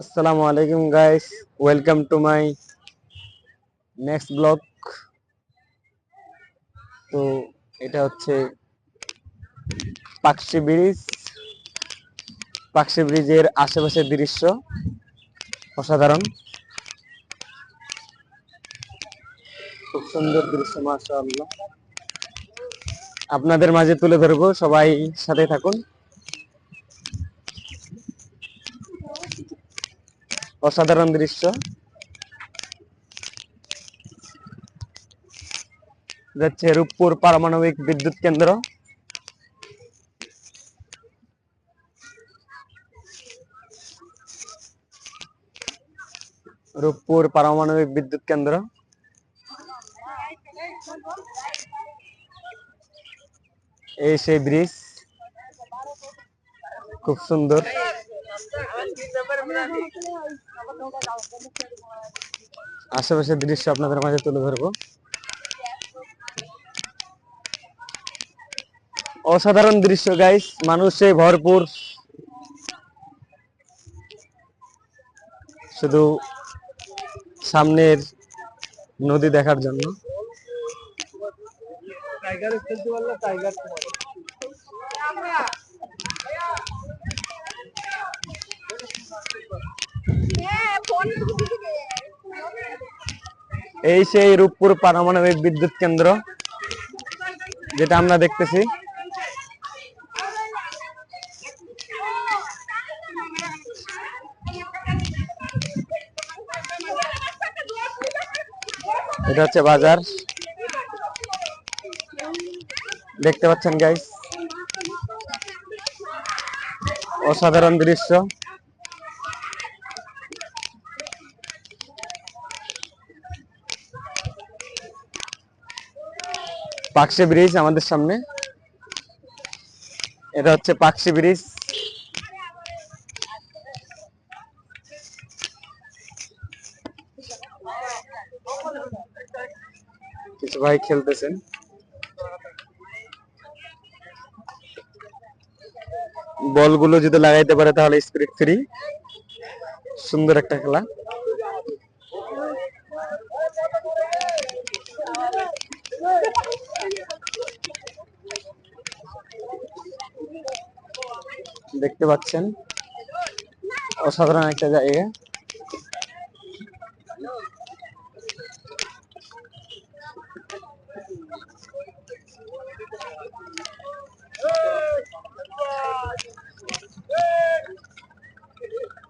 আসসালামু আলাইকুম guys welcome to my next blog তো এটা হচ্ছে পাকশি ব্রিজ। পাকশি ব্রিজের আশেপাশের দৃশ্য অসাধারণ। খুব সুন্দর দৃশ্য, মাশাআল্লাহ। আপনাদের মাঝে তুলে ধরবো, সবাই সাথে থাকুন। অসাধারণ দৃশ্য। যাচ্ছে রূপপুর পারমাণবিক বিদ্যুৎ কেন্দ্র। রূপপুর পারমাণবিক বিদ্যুৎ কেন্দ্র। এই সেই ব্রিজ। খুব সুন্দর। আশেপাশের দৃশ্য আপনাদের মাঝে তুলে ধরবো। অসাধারণ দৃশ্য গাইস মানুষে ভরপুর। শুধু সামনের নদী দেখার জন্য। এই সেই রূপপুর পারমাণবিক বিদ্যুৎ কেন্দ্র, যেটা আমরা দেখতেছি। এটা হচ্ছে বাজার। দেখতে পাচ্ছেন গাইস অসাধারণ দৃশ্য। পাকশি ব্রিজ আমাদের সামনে। এটা হচ্ছে পাকশি ব্রিজ। কিছু ভাই খেলতেছেন। বলগুলো যদি লাগাইতে পারে তাহলে স্পিরিট ফ্রি সুন্দর একটা খেলা। দেখতে পাচ্ছেন, অসাধারণ একটা জায়গা।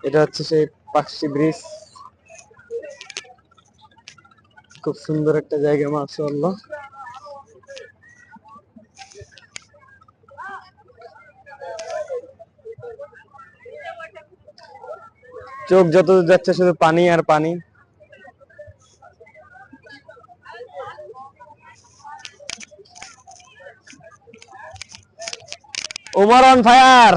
এটা হচ্ছে সেই পাকশি ব্রিজ। খুব সুন্দর একটা জায়গা, মাশাআল্লাহ। চোখ যত যাচ্ছে শুধু পানি আর পানি। Omar on fire.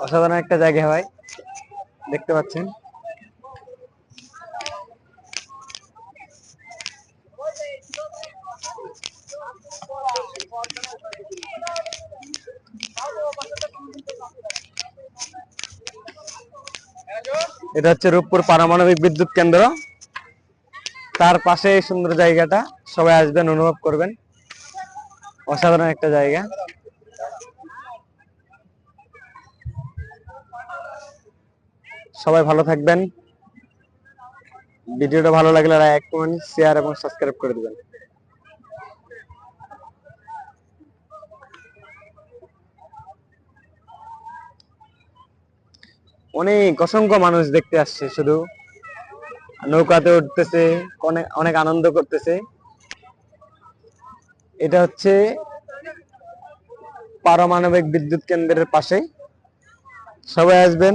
অসাধারণ একটা জায়গা হয়। দেখতে পাচ্ছেন। এটা হচ্ছে রূপপুর পারমাণবিক বিদ্যুৎ কেন্দ্র। তার পাশে এই সুন্দর জায়গাটা। সবাই আসবেন, অনুভব করবেন। অসাধারণ একটা জায়গা। সবাই ভালো থাকবেন। ভিডিওটা ভালো লাগলে লাইক কমেন্ট শেয়ার এবং সাবস্ক্রাইব করে দিবেন। অনেক অসংখ্য মানুষ দেখতে আসছে শুধু। নৌকাতে উঠতেছে অনেক আনন্দ করতেছে। এটা হচ্ছে পারমাণবিক বিদ্যুৎ কেন্দ্রের পাশে। সবাই আসবেন।